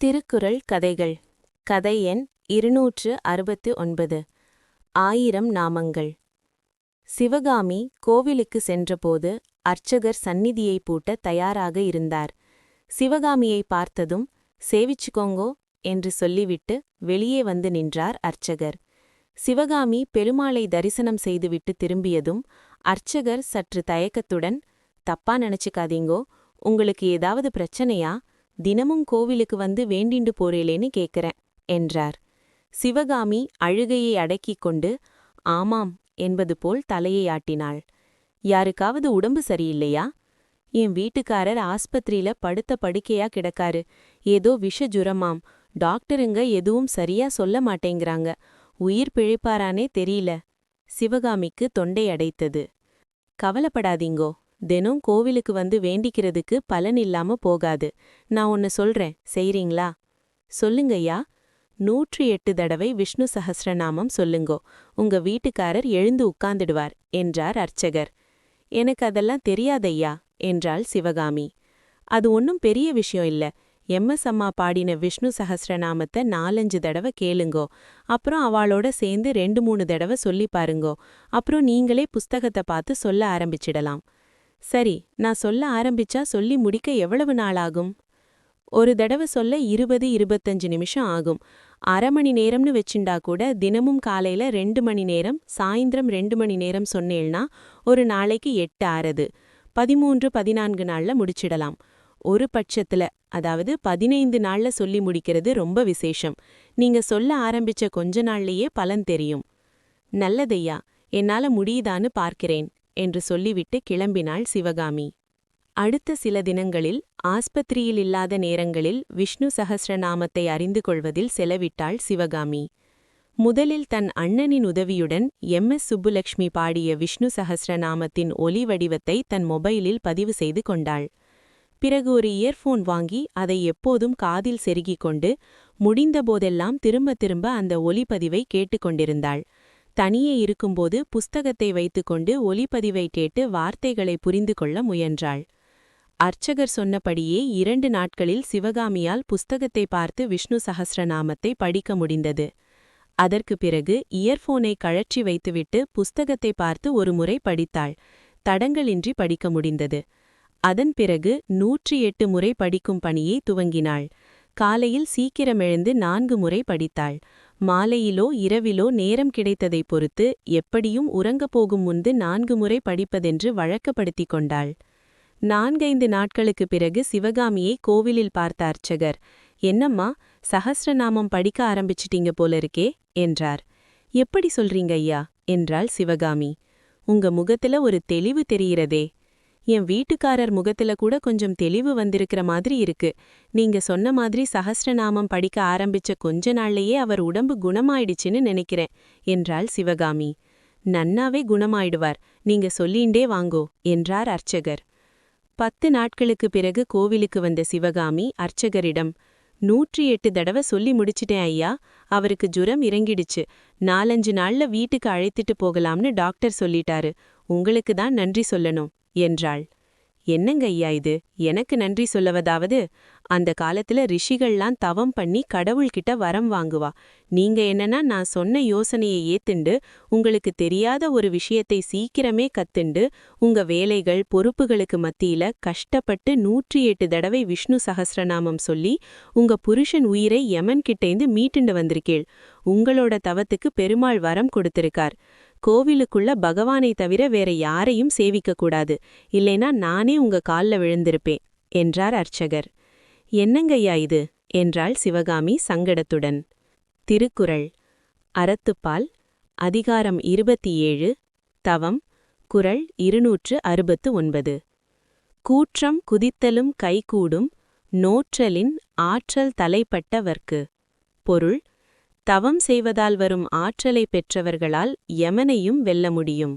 திருக்குறள் கதைகள். கதை எண் இருநூற்று அறுபத்து ஒன்பது. ஆயிரம் நாமங்கள். சிவகாமி கோவிலுக்கு சென்றபோது அர்ச்சகர் சந்நிதியை பூட்ட தயாராக இருந்தார். சிவகாமியை பார்த்ததும் சேவிச்சுக்கோங்கோ என்று சொல்லிவிட்டு வெளியே வந்து நின்றார் அர்ச்சகர். சிவகாமி பெருமாளை தரிசனம் செய்துவிட்டு திரும்பியதும் அர்ச்சகர் சற்று தயக்கத்துடன் தப்பா நினைச்சுக்காதீங்கோ உங்களுக்கு ஏதாவது பிரச்சனையா? தினமும் கோவிலுக்கு வந்து வேண்டிண்டு போறேளேன்னு கேக்குறேன் என்றார். சிவகாமி அழுகையை அடக்கிக் கொண்டு ஆமாம் என்பது போல் தலையை ஆட்டினாள். யாருக்காவது உடம்பு சரியில்லையா? என் வீட்டுக்காரர் ஆஸ்பத்திரியில படுத்த படுக்கையா கிடக்காரு. ஏதோ விஷ ஜுரமாம் டாக்டருங்க எதுவும் சரியா சொல்ல மாட்டேங்கிறாங்க. உயிர் பிழைப்பாரானே தெரியல. சிவகாமிக்கு தொண்டை அடைத்தது. கவலைப்படாதீங்கோ. தினம் கோவிலுக்கு வந்து வேண்டிக்கிறதுக்கு பலன் இல்லாம போகாது. நான் ஒன்னு சொல்றேன் செய்றீங்களா? சொல்லுங்கய்யா. நூற்றி எட்டு தடவை விஷ்ணு சஹஸ்ரநாமம் சொல்லுங்கோ. உங்க வீட்டுக்காரர் எழுந்து உட்கார்ந்துடுவார் என்றார் அர்ச்சகர். எனக்கு அதெல்லாம் தெரியாதையா என்றாள் சிவகாமி. அது ஒன்னும் பெரிய விஷயம் இல்ல. எம்எஸ் அம்மா பாடின விஷ்ணு சஹசிரநாமத்தை நாலஞ்சு தடவை கேளுங்கோ. அப்புறம் அவளோட சேர்ந்து ரெண்டு மூணு தடவை சொல்லி பாருங்கோ. அப்புறம் நீங்களே புஸ்தகத்தை பார்த்து சொல்ல ஆரம்பிச்சிடலாம். சரி நான் சொல்ல ஆரம்பிச்சா சொல்லி முடிக்க எவ்வளவு நாளாகும்? ஒரு தடவை சொல்ல இருபது இருபத்தஞ்சு நிமிஷம் ஆகும். அரை மணி நேரம்னு வச்சுண்டா கூட தினமும் காலையில ரெண்டு மணி நேரம் சாயந்தரம் ரெண்டு மணி நேரம் சொன்னேன்னா ஒரு நாளைக்கு எட்டு ஆறது. பதிமூன்று பதினான்கு நாள்ல முடிச்சிடலாம். ஒரு பட்சத்துல அதாவது பதினைந்து நாள்ல சொல்லி முடிக்கிறது ரொம்ப விசேஷம். நீங்க சொல்ல ஆரம்பிச்ச கொஞ்ச நாள்லயே பலன் தெரியும். நல்லதையா என்னால முடியுதான்னு பார்க்கிறேன். என்று சொல்லிவிட்டு கிளம்பினாள் சிவகாமி. அடுத்த சில தினங்களில் ஆஸ்பத்திரியில் இல்லாத நேரங்களில் விஷ்ணு சஹஸ்ரநாமத்தை அறிந்து கொள்வதில் செலவிட்டாள் சிவகாமி. முதலில் தன் அண்ணனின் உதவியுடன் எம். எஸ். சுப்புலக்ஷ்மி பாடிய விஷ்ணு சஹஸ்ரநாமத்தின் ஒலி வடிவத்தை தன் மொபைலில் பதிவு செய்து கொண்டாள். பிறகு ஒரு இயர்ஃபோன் வாங்கி அதை எப்போதும் காதில் செருகிக் கொண்டு முடிந்தபோதெல்லாம் திரும்ப திரும்ப அந்த ஒலிப்பதிவை கேட்டுக்கொண்டிருந்தாள் தனியே இருக்கும்போது புஸ்தகத்தை வைத்துக்கொண்டு ஒலிப்பதிவை கேட்டு வார்த்தைகளை புரிந்து கொள்ள முயன்றாள். அர்ச்சகர் சொன்னபடியே இரண்டு நாட்களில் சிவகாமியால் புஸ்தகத்தை பார்த்து விஷ்ணு சகசிரநாமத்தை படிக்க முடிந்தது. அதற்கு பிறகு இயர்ஃபோனை கழற்றி வைத்துவிட்டு புஸ்தகத்தை பார்த்து ஒரு முறை படித்தாள். தடங்களின்றி படிக்க முடிந்தது. அதன் பிறகு நூற்றி எட்டு முறை படிக்கும் பணியை துவங்கினாள். காலையில் சீக்கிரமெழுந்து நான்கு முறை படித்தாள். மாலையிலோ இரவிலோ நேரம் கிடைத்ததைப் பொறுத்து எப்படியும் உறங்கப் போகும் முன்பு நான்கு முறை படிப்பதென்று வழக்கப்படுத்திக் கொண்டாள். நான்கைந்து நாட்களுக்குப் பிறகு சிவகாமியை கோவிலில் பார்த்த அர்ச்சகர் என்னம்மா சஹஸ்ரநாமம் படிக்க ஆரம்பிச்சிட்டீங்க போல இருக்கே என்றார். எப்படி சொல்றீங்க ஐயா? என்றாள் சிவகாமி. உங்க முகத்துல ஒரு தெளிவு தெரிகிறதே என் வீட்டுக்காரர் முகத்துல கூட கொஞ்சம் தெளிவு வந்திருக்கிற மாதிரி இருக்கு. நீங்க சொன்ன மாதிரி சஹஸ்ரநாமம் படிக்க ஆரம்பிச்ச கொஞ்ச நாள்லயே அவர் உடம்பு குணமாயிடுச்சுன்னு நினைக்கிறேன் என்றாள் சிவகாமி. நன்னாவே குணமாயிடுவார் நீங்க சொல்லிண்டே வாங்கோ என்றார் அர்ச்சகர். பத்து நாட்களுக்கு பிறகு கோவிலுக்கு வந்த சிவகாமி அர்ச்சகரிடம் நூற்றி எட்டு தடவை சொல்லி முடிச்சிட்டேன் ஐயா அவருக்கு ஜுரம் இறங்கிடுச்சு நாலஞ்சு நாள்ல வீட்டுக்கு அழைத்துட்டு போகலாம்னு டாக்டர் சொல்லிட்டாரு உங்களுக்கு தான் நன்றி சொல்லணும். என்றாள். என்னங்க ஐயா இது? எனக்கு நன்றி சொல்லவதாவது அந்த காலத்துல ரிஷிகள்லாம் தவம் பண்ணி கடவுள்கிட்ட வரம் வாங்குவா. நீங்க என்னன்னா நான் சொன்ன யோசனையை ஏத்துண்டு உங்களுக்கு தெரியாத ஒரு விஷயத்தை சீக்கிரமே கத்துண்டு உங்க வேலைகள் பொறுப்புகளுக்கு மத்தியில கஷ்டப்பட்டு நூற்றி எட்டு தடவை விஷ்ணு சஹஸ்ரநாமம் சொல்லி உங்க புருஷன் உயிரை யமன் கிட்டேந்து மீட்டுண்டு வந்திருக்கேள். உங்களோட தவத்துக்கு பெருமாள் வரம் கொடுத்திருக்கார். கோவிலுக்குள்ள பகவானை தவிர வேற யாரையும் சேவிக்க கூடாது இல்லைனா நானே உங்க கால்ல விழுந்திருப்பேன் என்றார் அர்ச்சகர். என்னங்கய்யா இது? என்றாள் சிவகாமி சங்கடத்துடன். திருக்குறள். அறத்துப்பால் அதிகாரம் இருபத்தி ஏழு தவம் குரல் இருநூற்று அறுபத்து ஒன்பது கூற்றம் குதித்தலும் கைகூடும் நோற்றலின் ஆற்றல் தலைப்பட்டவர்க்கு. பொருள் தவம் செய்வதால் வரும் ஆற்றலை பெற்றவர்களால் யமனையும் வெல்ல முடியும்.